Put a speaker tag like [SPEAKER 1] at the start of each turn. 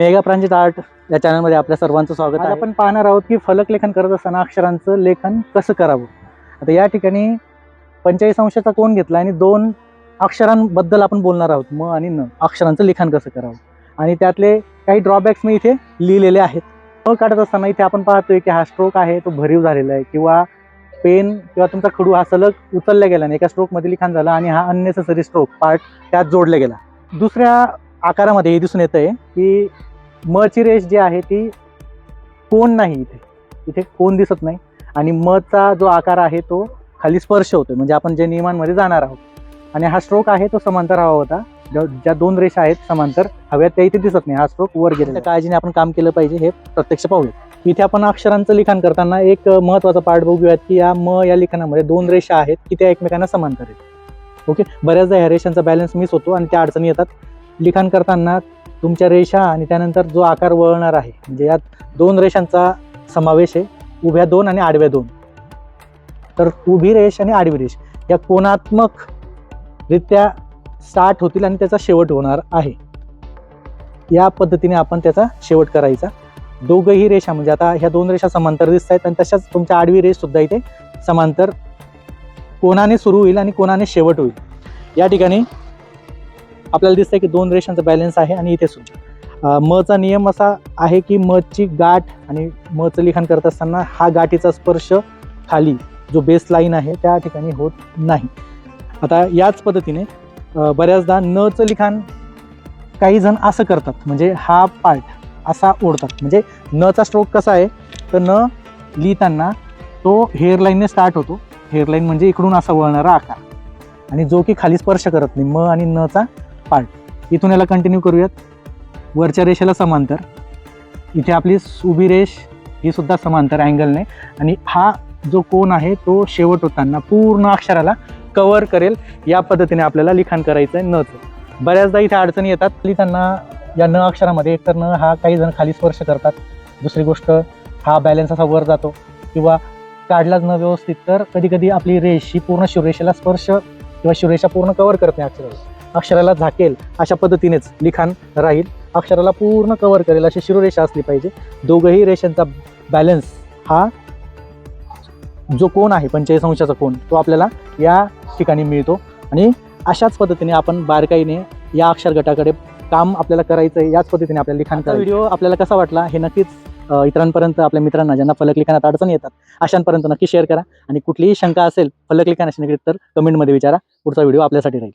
[SPEAKER 1] Mega प्रांजित art या चॅनलमध्ये आपल्या सर्वांचं स्वागत आहे. आपण पाहणार आहोत की फलक लेखन करत असताना अक्षरांचं लेखन कसं करावं? आता या ठिकाणी पंचेचाळीस अंशाचा कोण घेतला आणि दोन अक्षरांबद्दल आपण बोलणार आहोत म आणि न. अक्षरांचं लिखाण कसं करावं? आणि त्यातले काही ड्रॉबॅक्स मी इथे लिहिलेले आहेत. म काढत असताना इथे आपण पाहतोय की हा स्ट्रोक आहे तो भरीव झालेला आहे किंवा पेन किंवा तुमचा खडू हा सलग उचलला गेला नाही. एका स्ट्रोकमध्ये लिखाण झालं आणि हा अननेसेसरी स्ट्रोक पार्ट त्यात जोडला गेला. दुसऱ्या आकारामध्ये हे दिसून येत आहे की मची रेष जी आहे ती कोण नाही इथे. इथे कोण दिसत नाही. आणि मचा जो आकार आहे तो खाली स्पर्श होतोय. म्हणजे आपण जे नियमांमध्ये जाणार आहोत. आणि हा स्ट्रोक आहे तो समांतर हवा होता. ज्या ज्या दोन रेषा आहेत समांतर हव्यात त्या इथे दिसत नाही. हा स्ट्रोक वर गेलेला काळजीने आपण काम केलं पाहिजे हे प्रत्यक्ष पाहूया. इथे आपण अक्षरांचं लिखाण करताना एक महत्त्वाचा पार्ट बघूयात की या म या लिखाणामध्ये दोन रेषा आहेत की त्या एकमेकांना समांतर आहेत. ओके? बऱ्याचदा ह्या रेषांचा बॅलन्स मिस होतो आणि त्या अडचणी येतात. लिखाण करताना तुमच्या रेषा आणि त्यानंतर जो आकार वळणार आहे म्हणजे यात दोन रेषांचा समावेश आहे उभ्या दोन आणि आडव्या दोन. तर उभी रेष आणि आडवी रेष या कोणात्मक रित्या स्टार्ट होतील आणि त्याचा शेवट होणार आहे. या पद्धतीने आपण त्याचा शेवट करायचा. दोघंही रेषा म्हणजे आता ह्या दोन रेषा समांतर दिसत आहेत आणि तशाच तुमच्या आडवी रेष सुद्धा इथे समांतर कोणाने सुरू होईल आणि कोणाने शेवट होईल. या ठिकाणी आपल्याला दिसतंय की दोन रेषांचा बॅलन्स आहे आणि इथे सुद्धा मचा नियम असा आहे की मची गाठ आणि मचं लिखाण करत असताना हा गाठीचा स्पर्श खाली जो बेस लाईन आहे त्या ठिकाणी होत नाही. आता याच पद्धतीने बऱ्याचदा नचं लिखाण काही जण असं करतात म्हणजे हा पार्ट असा ओढतात. म्हणजे नचा स्ट्रोक कसा आहे तर न लिहिताना तो हेअरलाईनने स्टार्ट होतो. हेअरलाईन म्हणजे इकडून असा वळणारा आकार. आणि जो की खाली स्पर्श करत नाही म आणि नचा पार्ट इथून याला कंटिन्यू करूयात. वरच्या रेषेला समांतर. इथे आपली उभी रेष ही सुद्धा समांतर अँगलने आणि हा जो कोण आहे तो शेवट होताना पूर्ण अक्षराला कवर करेल. या पद्धतीने आपल्याला लिखाण करायचं आहे नचं बऱ्याचदा इथे अडचणी येतात. लिहिताना या न अक्षरामध्ये एकतर न हा काही जण खाली स्पर्श करतात. दुसरी गोष्ट हा बॅलन्स असा वर जातो. किंवा काढलाच न व्यवस्थित तर कधी कधी आपली रेष ही पूर्ण शिवरेषेला स्पर्श किंवा शिवरेषा पूर्ण कवर करत नाही अक्षराला अक्षराला झाकेल अशा पद्धतीनेच लिखाण राहील. अक्षराला पूर्ण कव्हर करेल अशी शिरोरेषा असली पाहिजे. दोघंही रेषांचा बॅलन्स हा जो कोण आहे पंचेचाळीस अंशाचा कोण तो आपल्याला या ठिकाणी मिळतो. आणि अशाच पद्धतीने आपण बारकाईने या अक्षर गटाकडे काम आपल्याला करायचं आहे याच पद्धतीने आपल्याला लिखाण करायचं व्हिडिओ आपल्याला कसा वाटला हे नक्कीच इतरांपर्यंत आपल्या मित्रांना ज्यांना फलक लिखाणात अडचण येतात अशांपर्यंत नक्की शेअर करा. आणि कुठलीही शंका असेल फलक लिखाणाशी निगडीत तर कमेंटमध्ये विचारा. पुढचा व्हिडिओ आपल्यासाठी राहील.